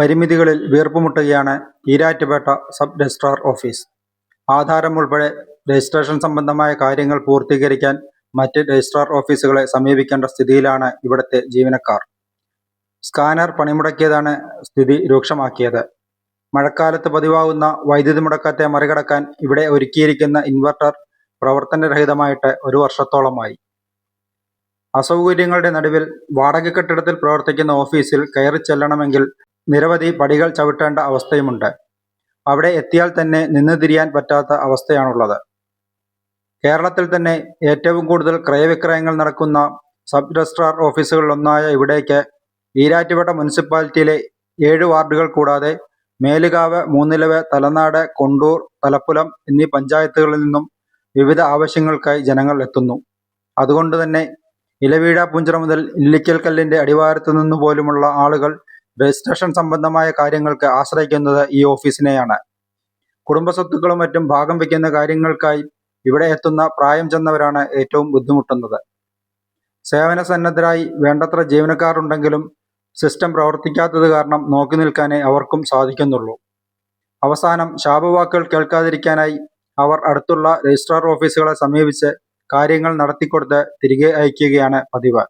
പരിമിതികളിൽ വീർപ്പുമുട്ടുകയാണ് Erattupetta sub registrar office. ആധാരം ഉൾപ്പെടെ രജിസ്ട്രേഷൻ സംബന്ധമായ കാര്യങ്ങൾ പൂർത്തീകരിക്കാൻ മറ്റ് രജിസ്ട്രാർ ഓഫീസുകളെ സമീപിക്കേണ്ട സ്ഥിതിയിലാണ് ഇവിടുത്തെ ജീവനക്കാർ. സ്കാനർ പണിമുടക്കിയതാണ് സ്ഥിതി രൂക്ഷമാക്കിയത്. മഴക്കാലത്ത് പതിവാകുന്ന വൈദ്യുതി മുടക്കത്തെ മറികടക്കാൻ ഇവിടെ ഒരുക്കിയിരിക്കുന്ന ഇൻവെർട്ടർ പ്രവർത്തനരഹിതമായിട്ട് ഒരു വർഷത്തോളമായി. അസൗകര്യങ്ങളുടെ നടുവിൽ വാടക കെട്ടിടത്തിൽ പ്രവർത്തിക്കുന്ന ഓഫീസിൽ കയറി ചെല്ലണമെങ്കിൽ നിരവധി പടികൾ ചവിട്ടേണ്ട അവസ്ഥയുമുണ്ട്. അവിടെ എത്തിയാൽ തന്നെ നിന്ന് തിരിയാൻ പറ്റാത്ത അവസ്ഥയാണുള്ളത്. കേരളത്തിൽ തന്നെ ഏറ്റവും കൂടുതൽ ക്രയവിക്രയങ്ങൾ നടക്കുന്ന സബ് രജിസ്ട്രാർ ഓഫീസുകളിലൊന്നായ ഇവിടേക്ക് ഈരാറ്റുപേട്ട മുനിസിപ്പാലിറ്റിയിലെ ഏഴ് വാർഡുകൾ കൂടാതെ മേലുകാവ് മൂന്നിലവ് തലനാട് കൊണ്ടൂർ തലപ്പുലം എന്നീ പഞ്ചായത്തുകളിൽ നിന്നും വിവിധ ആവശ്യങ്ങൾക്കായി ജനങ്ങൾ എത്തുന്നു. അതുകൊണ്ട് തന്നെ ഇലവീഴ പുഞ്ചിറ മുതൽ ഇല്ലിക്കൽ കല്ലിന്റെ അടിവാരത്തു നിന്നു പോലുമുള്ള ആളുകൾ രജിസ്ട്രേഷൻ സംബന്ധമായ കാര്യങ്ങൾക്ക് ആശ്രയിക്കുന്നത് ഈ ഓഫീസിനെയാണ്. കുടുംബസ്വത്തുക്കളും മറ്റും ഭാഗം വയ്ക്കുന്ന കാര്യങ്ങൾക്കായി ഇവിടെ എത്തുന്ന പ്രായം ചെന്നവരാണ് ഏറ്റവും ബുദ്ധിമുട്ടുന്നത്. സേവന സന്നദ്ധരായി വേണ്ടത്ര ജീവനക്കാരുണ്ടെങ്കിലും സിസ്റ്റം പ്രവർത്തിക്കാത്തത് കാരണം നോക്കി നിൽക്കാനേ അവർക്കും സാധിക്കുന്നുള്ളൂ. അവസാനം ശാപവാക്കുകൾ കേൾക്കാതിരിക്കാനായി അവർ അടുത്തുള്ള രജിസ്ട്രാർ ഓഫീസുകളെ സമീപിച്ച് കാര്യങ്ങൾ നടത്തിക്കൊടുത്ത് തിരികെ അയക്കുകയാണ് പതിവ്.